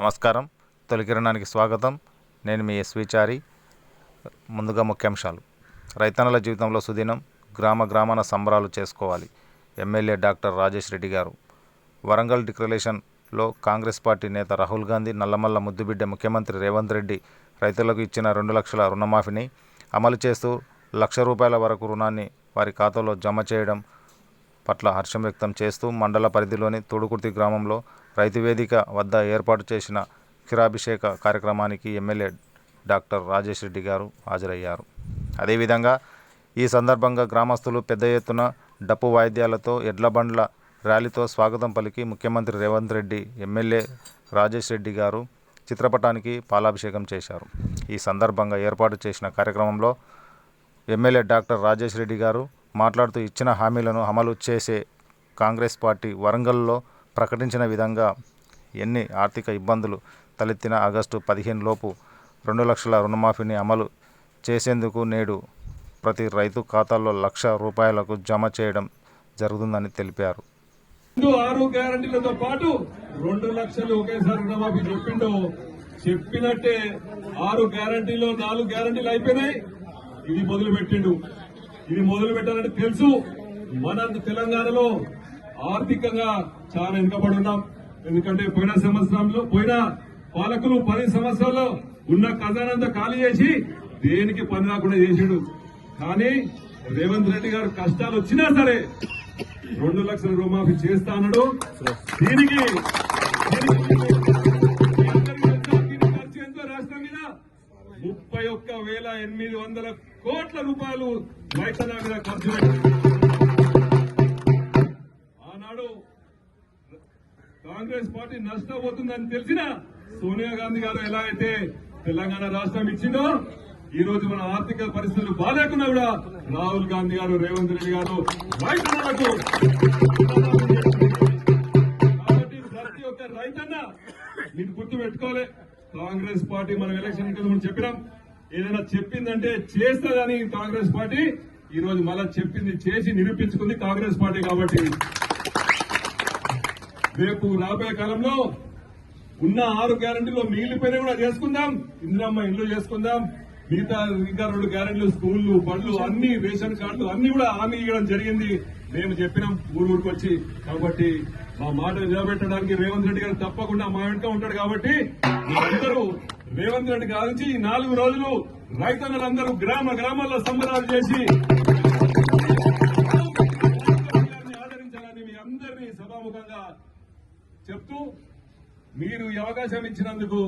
నమస్కారం. తొలి కిరణానికి స్వాగతం. నేను మీ ఎస్విచారి ముందుగా ముఖ్యాంశాలు. రైతన్నల జీవితంలో సుదినం గ్రామ గ్రామాన సంబరాలు చేసుకోవాలి. ఎమ్మెల్యే డాక్టర్ రాజేష్ రెడ్డి గారు. వరంగల్ డిక్లరేషన్లో కాంగ్రెస్ పార్టీ నేత రాహుల్ గాంధీ నల్లమల్ల ముద్దుబిడ్డ ముఖ్యమంత్రి రేవంత్ రెడ్డి రైతులకు ఇచ్చిన రెండు లక్షల రుణమాఫీని అమలు చేస్తూ లక్ష రూపాయల వరకు రుణాన్ని వారి ఖాతాలో జమ చేయడం పట్ల హర్షం వ్యక్తం చేస్తూ మండల పరిధిలోని తొడుకుర్తి గ్రామంలో రైతు వేదిక వద్ద ఏర్పాటు చేసిన క్షీరాభిషేక కార్యక్రమానికి ఎమ్మెల్యే డాక్టర్ రాజేష్ రెడ్డి గారు హాజరయ్యారు. అదేవిధంగా ఈ సందర్భంగా గ్రామస్తులు పెద్ద ఎత్తున డప్పు వాయిద్యాలతో ఎడ్ల బండ్ల ర్యాలీతో స్వాగతం పలికి ముఖ్యమంత్రి రేవంత్ రెడ్డి ఎమ్మెల్యే రాజేష్ రెడ్డి గారు చిత్రపటానికి పాలాభిషేకం చేశారు. ఈ సందర్భంగా ఏర్పాటు చేసిన కార్యక్రమంలో ఎమ్మెల్యే డాక్టర్ రాజేష్ రెడ్డి గారు మాట్లాడుతూ ఇచ్చిన హామీలను అమలు చేసే కాంగ్రెస్ పార్టీ వరంగల్లో ప్రకటించిన విధంగా ఎన్ని ఆర్థిక ఇబ్బందులు తలెత్తిన ఆగస్టు పదిహేను లోపు రెండు లక్షల రుణమాఫీని అమలు చేసేందుకు నేడు ప్రతి రైతు ఖాతాల్లో లక్ష రూపాయలకు జమ చేయడం జరుగుతుందని తెలిపారు. ఆరు గ్యారంటీలతో పాటు రెండు లక్షలు ఒకేసారి రుణమాఫీ చెప్పిండో. చెప్పినట్టే ఆరు గ్యారంటీలో నాలుగు గ్యారంటీలు అయిపోయినాయి. ఇది మొదలు పెట్టిండు ఇది మొదలు పెట్టాలంటే తెలుసు. మన తెలంగాణలో ఆర్థికంగా చాలా వెనుకబడి ఉన్నాం. ఎందుకంటే పోయిన సంవత్సరంలో పోయిన పాలకులు పది సంవత్సరాల్లో ఉన్న ఖజానంతా ఖాళీ చేసి దేనికి పని రాకుండా చేసిండు. కానీ రేవంత్ రెడ్డి గారు కష్టాలు వచ్చినా సరే రెండు లక్షల రుణమాఫీ చేస్తా అన్నాడు. దీనికి రాష్ట్రం మీద ముప్పై ఒక్క వేల ఎనిమిది వందల కోట్ల రూపాయలు రైతు మీద ఖర్చు పెట్టారు. కాంగ్రెస్ పార్టీ నష్టపోతుందని తెలిసిన సోనియా గాంధీ గారు ఎలా అయితే తెలంగాణ రాష్ట్రం ఇచ్చిందో ఈ రోజు మన ఆర్థిక పరిస్థితులు బాగాలేకున్నా కూడా రాహుల్ గాంధీ గారు రేవంత్ రెడ్డి గారు రైతులకు కాబట్టి ప్రతి ఒక్క రైతన్న మీరు గుర్తు పెట్టుకోవాలి. కాంగ్రెస్ పార్టీ మనం ఎలక్షన్ కింద మనం చెప్పినాం. ఏదైనా చెప్పిందంటే చేస్తుందని కాంగ్రెస్ పార్టీ ఈ రోజు మళ్ళా చెప్పింది చేసి నిరూపించుకుంది కాంగ్రెస్ పార్టీ కాబట్టి. రేపు రాబోయే కాలంలో ఉన్న ఆరు గ్యారంటీలో మిగిలిపోయినా కూడా చేసుకుందాం. ఇందిరమ్మ ఇంట్లో చేసుకుందాం. మిగతా ఇంకా రెండు గ్యారంటీలు స్కూళ్ళు బళ్ళు అన్ని రేషన్ కార్డులు అన్ని కూడా హామీ ఇవ్వడం జరిగింది. మేము చెప్పినాం ఊరు ఊరికి వచ్చి. కాబట్టి మా మాట నిలబెట్టడానికి రేవంత్ రెడ్డి గారు తప్పకుండా మా వెంట ఉంటాడు కాబట్టి మీరందరూ రేవంత్ రెడ్డి గారి నుంచి నాలుగు రోజులు రైతన్నలందరూ గ్రామ గ్రామాల్లో సంబరాలు చేసి ఆదరించాలని మీ అందరినీ సభాముఖంగా చెప్తూ మీరు ఈ అవకాశం ఇచ్చినందుకు